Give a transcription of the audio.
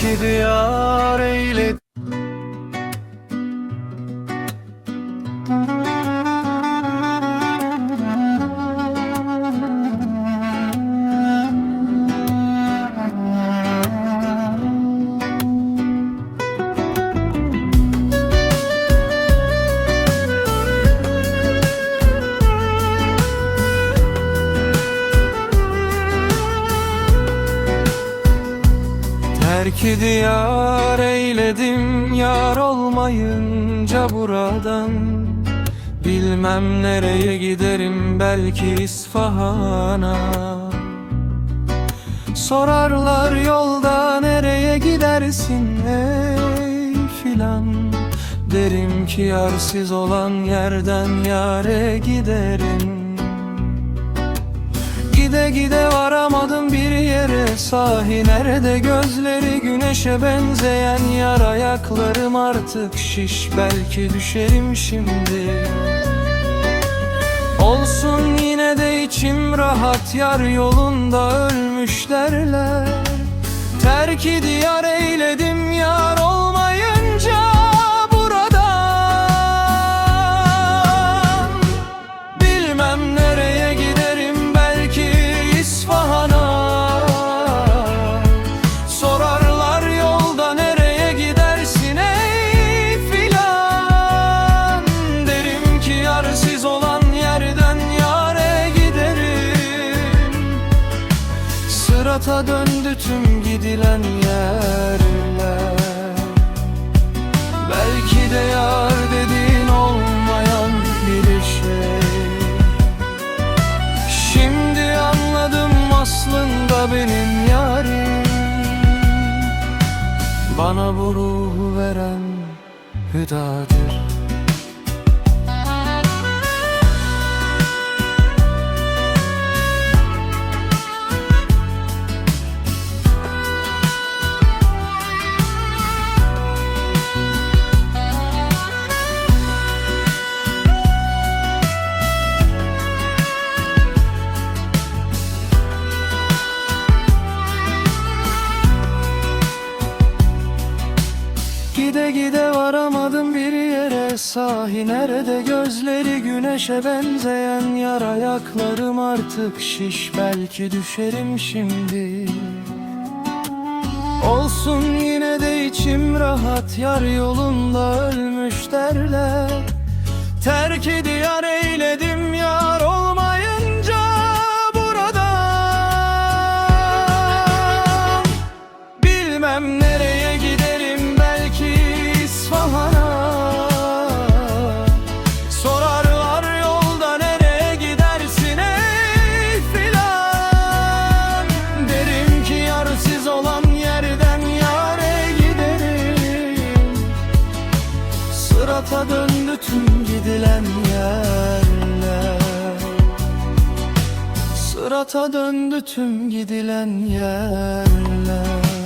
iki diyar eyledi Terk diyar eyledim yar olmayınca buradan. Bilmem nereye giderim belki İsfahan'a. Sorarlar yolda nereye gidersin ey filan. Derim ki yarsız olan yerden yare giderim. Gide gide yere Sahi nerede? Gözleri güneşe benzeyen Yar ayaklarım artık şiş. Belki düşerim şimdi. Olsun yine de içim rahat Yar yolunda ölmüş derler. Terki diyar Sırata döndü tüm gidilen yerler. Belki de yar dediğin olmayan bir şey. Şimdi anladım aslında benim yarim. Bana bu ruhu veren hüdadır Gide gide varamadım bir yere. Sahi nerede? Gözleri güneşe benzeyen Yar ayaklarım artık şiş. Belki düşerim şimdi. Olsun yine de içim rahat. Yar yolunda ölmüş derler. Terk diyar eyledim yar olmayınca buradan Bilmem nereye Tüm gidilen yerler. Sırata döndü tüm gidilen yerler